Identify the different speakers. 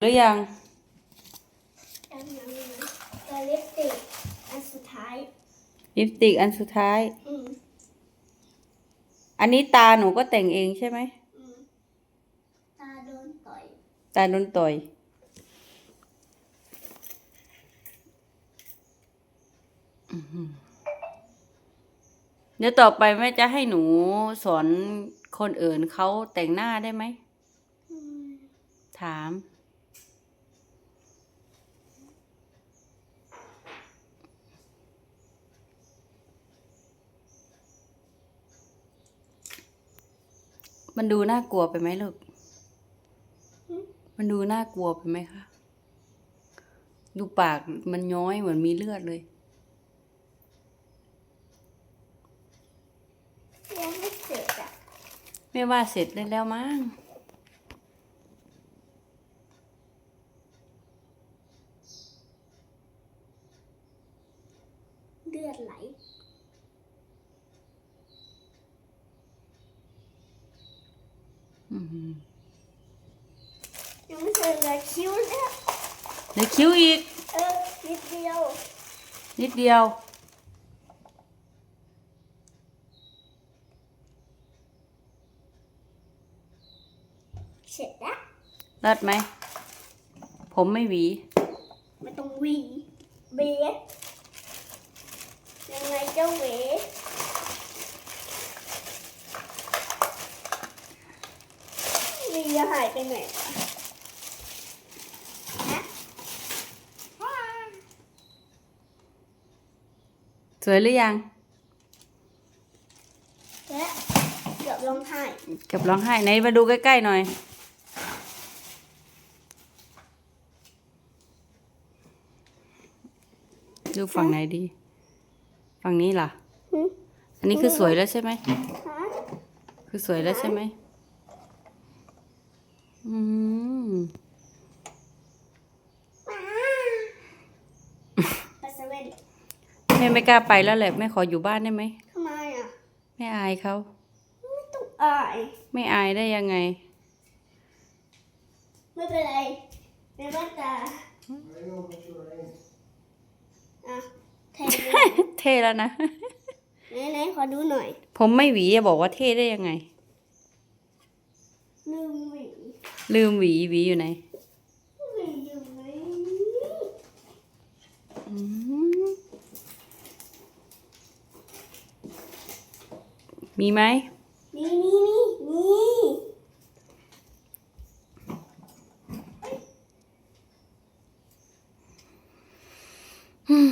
Speaker 1: หรือยัง
Speaker 2: ยังยังยังแต่ลิปสติกอันสุดท้าย
Speaker 1: ลิปสติกอันสุดท้าย
Speaker 2: อืม
Speaker 1: อันนี้ตาหนูก็แต่งเองใช่ไหม
Speaker 2: อืมตาโดนต่อย
Speaker 1: ตาโดนต่อย เดี๋ยวต่อไปแม่จะให้หนูสอนคนอื่นเขาแต่งหน้าได้ไหม
Speaker 2: อืม
Speaker 1: ถาม มันดูน่ากลัวไปไหมลูก มันดูน่ากลัวไปไหมคะ ดูปากมันย้อยเหมือนมีเลือดเลย
Speaker 2: ยังไม่เสร็จอะ
Speaker 1: ไม่ว่าเสร็จได้แล้วมั้ง
Speaker 2: เลือดไหล
Speaker 1: อื้อ หือ
Speaker 2: ยังไม่เสร็จเลยคิ้วเนี่ย
Speaker 1: เดี๋ยวคิ้วอีก
Speaker 2: เออ นิดเดียว
Speaker 1: นิดเดียว
Speaker 2: เสร็จแล้ว
Speaker 1: เลิศไหม ผมไม่หวี
Speaker 2: ไม่ต้องหวีเบสยังไงเจ้าเว วีจะหายไปไหนวะฮะว้าว
Speaker 1: สวยหรือยัง
Speaker 2: และเกือบร้องไห้
Speaker 1: เกับร้องไห้ไหนมาดูใกล้ๆหน่อย ดูฝั่งไหนดี ฝั่งนี้ล่ะ
Speaker 2: หึ
Speaker 1: อันนี้คือสวยแล้วใช่ไหม
Speaker 2: ฮะ
Speaker 1: คือสวยแล้วใช่ไหม อืม
Speaker 2: ไปเซเว่น
Speaker 1: แม่ไม่กล้าไปแล้วแหละแม่ขออยู่บ้านได้ไหม
Speaker 2: ทำไมอะ
Speaker 1: ไม่อายเขา
Speaker 2: ไม่ต้องอาย
Speaker 1: ไม่อายได้ยังไง
Speaker 2: ไม่เป็นไรในบ้านตาอะเทดู
Speaker 1: เท่แล้วนะ
Speaker 2: ไหนไหนๆขอดูหน่อย
Speaker 1: ผมไม่หวีจะบอกว่าเท่ได้ยังไง
Speaker 2: ลืมหวี
Speaker 1: ลืมหวีหวีอยู่ไหน
Speaker 2: หวีอยู่ไหน
Speaker 1: อืมมีไหม
Speaker 2: นี่นี่นี่นี่